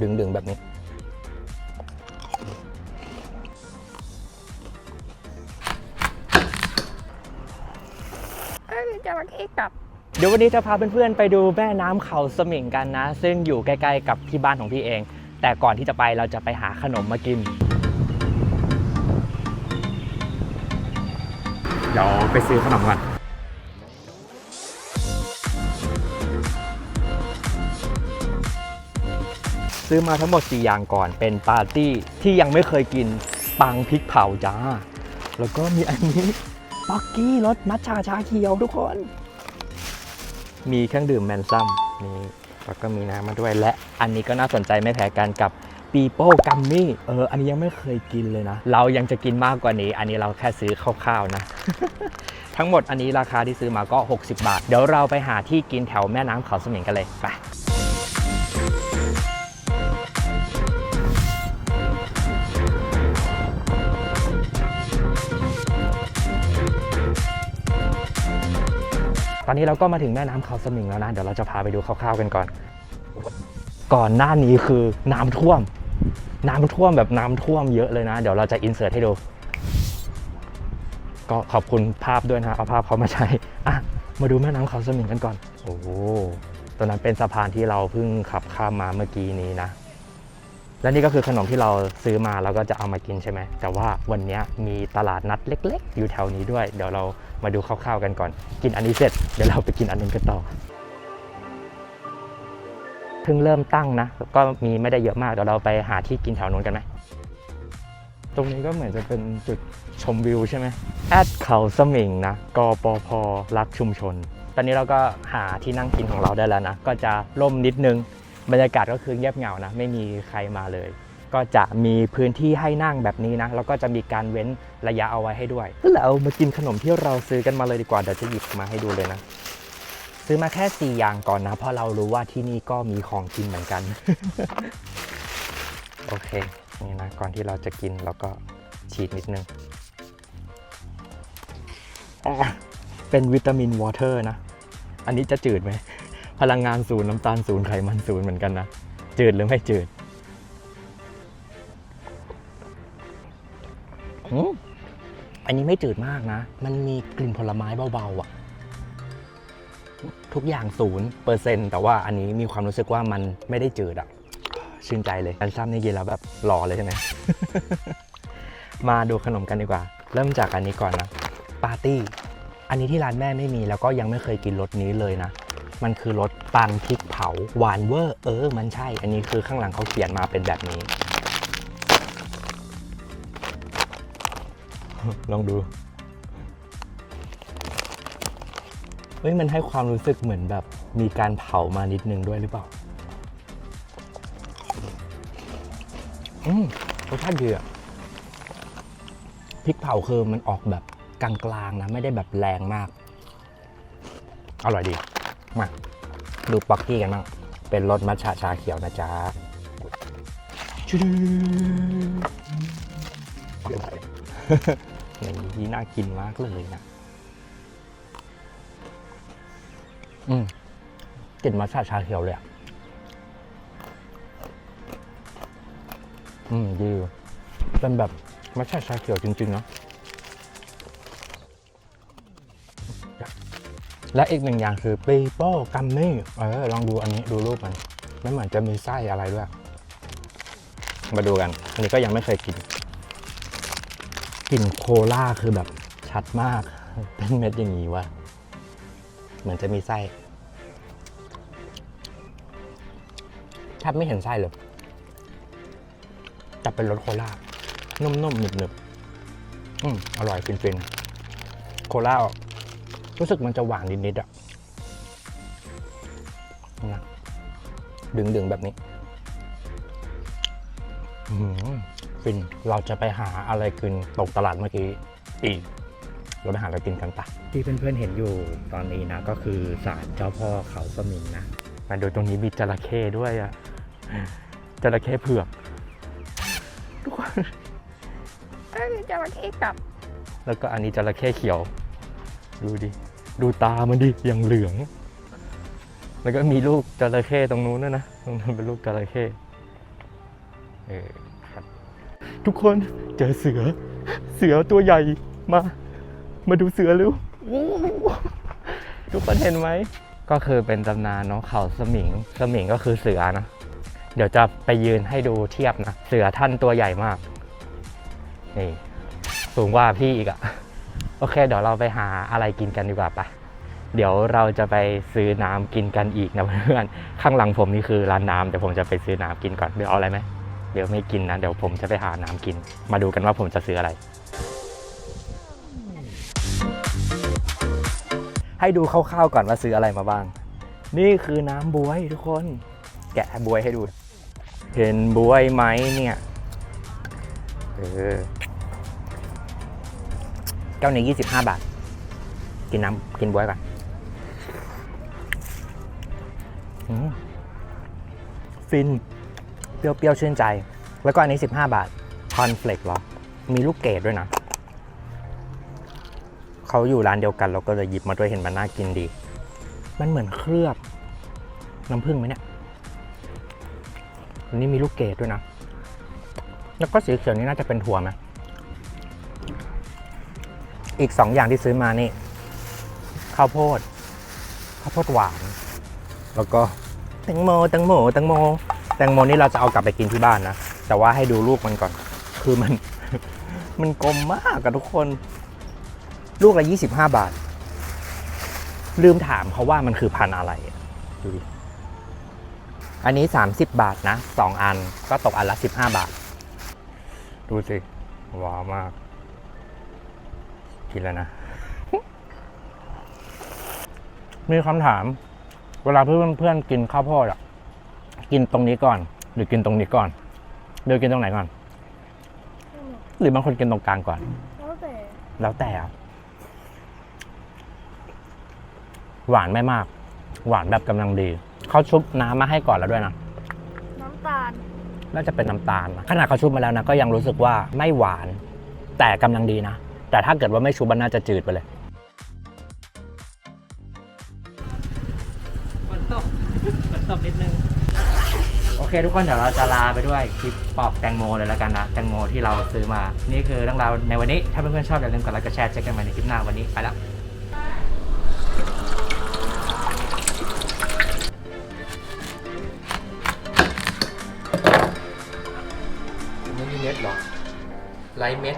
ดึงดึงๆแบบนี้เอ้ยจระเข้กลับ เดี๋ยววันนี้จะพาเพื่อนๆไปดูแม่น้ำเขาสมิงกันนะ ซึ่งอยู่ใกล้ๆกับที่บ้านของพี่เอง แต่ก่อนที่จะไปเราจะไปหาขนมมากิน เดี๋ยวไปซื้อขนมก่อน ซื้อมาทั้งหมด 4 อย่างก่อนเป็นปาร์ตี้ที่ยังไม่เคยกินปังพริกเผาจ้า แล้วก็มีอันนี้ป๊อกกี้รสมัทฉาชาเขียวทุกคน มีเครื่องดื่มแมนซัมนี่แล้วก็มีน้ำมาด้วยและอันนี้ก็น่าสนใจไม่แพ้กันกับปีโป้กัมมี่เอออันนี้ยังไม่เคยกินเลยนะ เรายังจะกินมากกว่านี้ อันนี้เราแค่ซื้อคร่าวๆนะ ทั้งหมดอันนี้ราคาที่ซื้อมาก็ 60 บาท เดี๋ยวเราไปหาที่กินแถวแม่น้ำเขาสมิงกันเลยไป ตอนนี้เราก็มาถึงแม่น้ำเขาสมิงแล้วนะ เดี๋ยวเราจะพาไปดูคร่าวๆกันก่อน ก่อนหน้านี้คือน้ำท่วม น้ำท่วมแบบน้ำท่วมเยอะเลยนะ เดี๋ยวเราจะอินเสิร์ตให้ดู ก็ขอบคุณภาพด้วยนะเอาภาพเขามาใช้อะมาดูแม่น้ำเขาสมิงกันก่อน โอ้โหตรงนั้นเป็นสะพานที่เราเพิ่งขับข้ามมาเมื่อกี้นี้นะ และนี่ก็คือขนมที่เราซื้อมาแล้วก็จะเอามากินใช่ไหม แต่ว่าวันนี้มีตลาดนัดเล็ก ๆ อยู่แถวนี้ด้วย เดี๋ยวเรามาดูคร่าวๆกันก่อน กินอันนี้เสร็จเดี๋ยวเราไปกินอันนึงกันต่อเพิ่งเริ่มตั้งนะ ก็มีไม่ได้เยอะมาก เดี๋ยวเราไปหาที่กินแถวนู้นกันไหม ตรงนี้ก็เหมือนจะเป็นจุดชมวิวใช่ไหมแอดเขาสมิงนะกปพรักชุมชน ตอนนี้เราก็หาที่นั่งกินของเราได้แล้วนะ ก็จะร่มนิดนึง บรรยากาศก็คือเงียบเหงานะไม่มีใครมาเลย ก็จะมีพื้นที่ให้นั่งแบบนี้นะแล้วก็จะมีการเว้นระยะเอาไว้ให้ด้วยเรามากินขนมที่เราซื้อกันมาเลยดีกว่าเดี๋ยวจะหยิบมาให้ดูเลยนะ ซื้อมาแค่ 4 อย่างก่อนนะ เพราะเรารู้ว่าที่นี่ก็มีของกินเหมือนกัน โอเคนี่นะก่อนที่เราจะกินเราก็ฉีดนิดนึงเป็นวิตามินวอเตอร์นะ อันนี้จะจืดไหม พลังงานศูนย์น้ำตาลศูนย์ไขมันศูนย์เหมือนกันนะ จืดหรือไม่จืดอืมอันนี้ไม่จืดมากนะ มันมีกลิ่นผลไม้เบาๆอะ ทุกอย่างศูนย์เปอร์เซ็นต์แต่ว่าอันนี้มีความรู้สึกว่ามันไม่ได้จืดอะ ชื่นใจเลยอันซ้ำนี่กินแล้วแบบหล่อเลยใช่ไหม มาดูขนมกันดีกว่า เริ่มจากอันนี้ก่อนนะ ปาร์ตี้ อันนี้ที่ร้านแม่ไม่มีแล้วก็ยังไม่เคยกินรสนี้เลยนะ มันคือรสปังพริกเผาหวานเวอร์เออ มันใช่ อันนี้คือข้างหลังเขาเขียนมาเป็นแบบนี้ ลองดูเฮ้ยมันให้ความรู้สึกเหมือนแบบมีการเผามานิดนึงด้วยหรือเปล่า อืมรสชาติดีอะพริกเผาคือมันออกแบบกลางๆนะ ไม่ได้แบบแรงมาก อร่อยดี มาดูป๊อกกี้กันบ้างเป็นรสมัทฉะชาเขียวนะจ๊ะชุดนี่น่ากินมากเลยนะ อืมกลิ่นมัทฉะชาเขียวเลยอะอืมดีอยู่เป็นแบบมัทฉะชาเขียวจริงๆเนาะ และอีกหนึ่งอย่างคือปีโป้กัมมี่เออลองดูอันนี้ดูรูปมันไม่เหมือนจะมีไส้อะไรด้วย มาดูกัน อันนี้ก็ยังไม่เคยกินกลิ่นโคลาคือแบบชัดมาก เป็นเม็ดอย่างนี้วะเหมือนจะมีไส้แทบไม่เห็นไส้เลยแต่เป็นรสโคลานุ่มๆหนึบๆอืมอร่อยฟินๆโคลา รู้สึกมันจะหวานนิดๆอะนะดึงดึงๆแบบนี้อื้อหือฟินเราจะไปหาอะไรกินตกตลาดเมื่อกี้อีกเราไปหาอะไรกินกันปะที่เพื่อนๆเห็นอยู่ตอนนี้นะ ก็คือศาลเจ้าพ่อเขาสมิงนะมาดูตรงนี้มีจระเข้ด้วยอะจระเข้เผือกทุกคนเอ้ยจระเข้กลับ แล้วก็อันนี้จระเข้เขียว ดูดิ ดูตามันดิอย่างเหลือง แล้วก็มีลูกจระเข้ตรงนู้นด้วยนะ ตรงนั้นเป็นลูกจระเข้เออครับ ทุกคนเจอเสือ เสือตัวใหญ่มา มาดูเสือเร็วโอ้โหทุกคนเห็นไหม ก็คือเป็นตำนานเนาะเขาสมิง สมิงก็คือเสือนะ เดี๋ยวจะไปยืนให้ดูเทียบนะ เสือท่านตัวใหญ่มาก นี่ สูงกว่าพี่อีกอะ โอเค เดี๋ยวเราไปหาอะไรกินกันดีกว่าปะเดี๋ยวเราจะไปซื้อน้ำกินกันอีกนะเพื่อนข้างหลังผมนี่คือร้านน้ำเดี๋ยวผมจะไปซื้อน้ำกินก่อนเดี๋ยวเอาอะไรไหมเดี๋ยวไม่กินนะเดี๋ยวผมจะไปหาน้ำกิน มาดูกันว่าผมจะซื้ออะไร ให้ดูคร่าวๆก่อนว่าซื้ออะไรมาบ้าง นี่คือน้ำบวยทุกคน แกะบวยให้ดู เห็นบวยไหมเนี่ยเออ จ้านี้25บห้าบาท กินน้ำกินบวยก่อนฟิน เปรี้ยวๆชื่นใจ แล้วก็อันนี้ 15 บาทคอนเฟลกเหรอ มีลูกเกดด้วยนะ เขาอยู่ร้านเดียวกันเราก็เลยหยิบมาด้วยเห็นมันน่ากินดี มันเหมือนเคลือบ น้ำผึ้งไหมเนี่ยอันนี้มีลูกเกดด้วยนะ แล้วก็สีเขียวนี่น่าจะเป็นถั่วไหม อีกสองอย่างที่ซื้อมานี่ข้าวโพดข้าวโพดหวาน แล้วก็แตงโมแตงโมแตงโมแตงโมนี่เราจะเอากลับไปกินที่บ้านนะ แต่ว่าให้ดูลูกมันก่อน คือมัน มันกลมมากอะทุกคน ลูกละ 25 บาท ลืมถามเขาว่ามันคือพันธุ์อะไรอะดูดิอันนี้ 30 บาทนะ 2 อันก็ตกอันละ 15 บาท ดูสิว้าวมาก กินแล้วนะ มีคำถาม เวลาเพื่อนเพื่อนๆกินข้าวโพดอะ กินตรงนี้ก่อน หรือกินตรงนี้ก่อนเดี๋ยวกินตรงไหนก่อน หรือบางคนกินตรงกลางก่อน แล้วแต่ แล้วแต่อะหวานไม่มาก หวานแบบกำลังดี เขาชุบน้ำมาให้ก่อนแล้วด้วยนะ น้ำตาล น่าจะเป็นน้ำตาลนะขนาดเขาชุบมาแล้วนะก็ยังรู้สึกว่าไม่หวานแต่กำลังดีนะ แต่ถ้าเกิดว่าไม่ชุบมันน่าจะจืดไปเลยฝนตกฝนตกนิดนึง โอเค ทุกคนเดี๋ยวเราจะลาไปด้วยคลิปปอกแตงโมเลยแล้วกันนะ แตงโมที่เราซื้อมา นี่คือเรื่องราวในวันนี้ ถ้าเพื่อนๆชอบอย่าลืมกดไลค์กดแชร์เจอกันใหม่ในคลิปหน้าวันนี้ไปแล้วไม่มีเม็ดหรอไรเม็ด